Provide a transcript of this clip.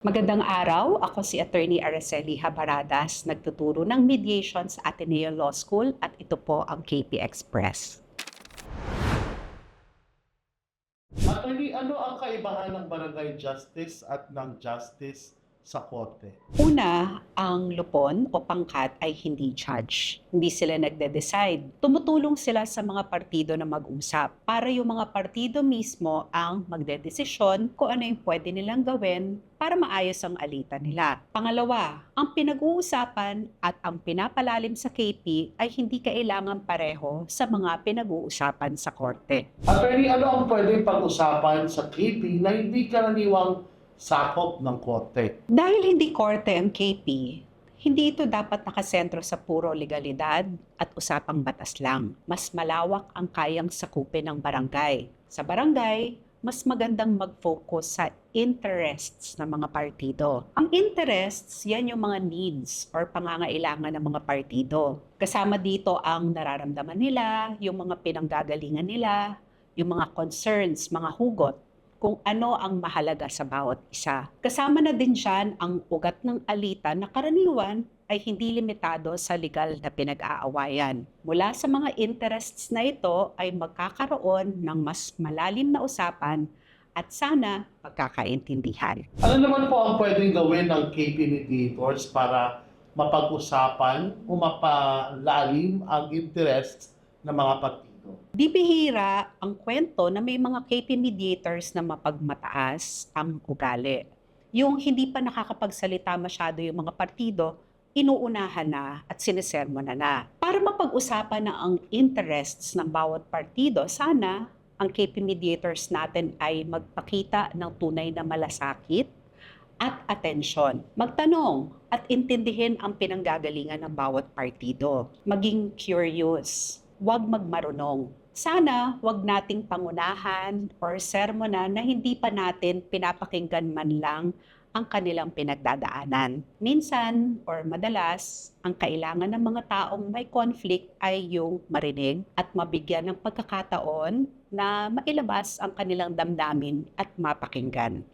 Magandang araw, ako si Attorney Araceli Habaradas, nagtuturo ng mediation sa Ateneo Law School at ito po ang KP Express. Attorney, ano ang kaibahan ng barangay justice at ng justice sa korte? Una, ang lupon o pangkat ay hindi judge. Hindi sila nagde-decide. Tumutulong sila sa mga partido na mag-usap para yung mga partido mismo ang magdedesisyon kung ano yung pwede nilang gawin para maayos ang alitan nila. Pangalawa, ang pinag-uusapan at ang pinapalalim sa KP ay hindi kailangan pareho sa mga pinag-uusapan sa korte. Attorney, ano ang pwedeng pag-usapan sa KP na hindi karaniwang sakop ng korte? Dahil hindi korte ang KP, hindi ito dapat nakasentro sa puro legalidad at usapang batas lang. Mas malawak ang kayang sakupin ng barangay. Sa barangay, mas magandang mag-focus sa interests ng mga partido. Ang interests, yan yung mga needs or pangangailangan ng mga partido. Kasama dito ang nararamdaman nila, yung mga pinanggagalingan nila, yung mga concerns, mga hugot kung ano ang mahalaga sa bawat isa. Kasama na din dyan ang ugat ng alitan na karaniwan ay hindi limitado sa legal na pinag-aawayan. Mula sa mga interests na ito ay magkakaroon ng mas malalim na usapan at sana pagkakaintindihan. Ano naman po ang pwedeng gawin ng KP mediators para mapag-usapan o mapalalim ang interests ng mga partido? Di bihira ang kwento na may mga KP mediators na mapagmataas ang ugali. Yung hindi pa nakakapagsalita masyado yung mga partido, inuunahan na at sinisermonan na. Para mapag-usapan na ang interests ng bawat partido, sana ang KP mediators natin ay magpakita ng tunay na malasakit at atensyon. Magtanong at intindihin ang pinanggagalingan ng bawat partido. Maging curious, huwag magmarunong. Sana huwag nating pangunahan or sermonan na hindi pa natin pinapakinggan man lang ang kanilang pinagdadaanan. Minsan or madalas, ang kailangan ng mga taong may conflict ay yung marinig at mabigyan ng pagkakataon na mailabas ang kanilang damdamin at mapakinggan.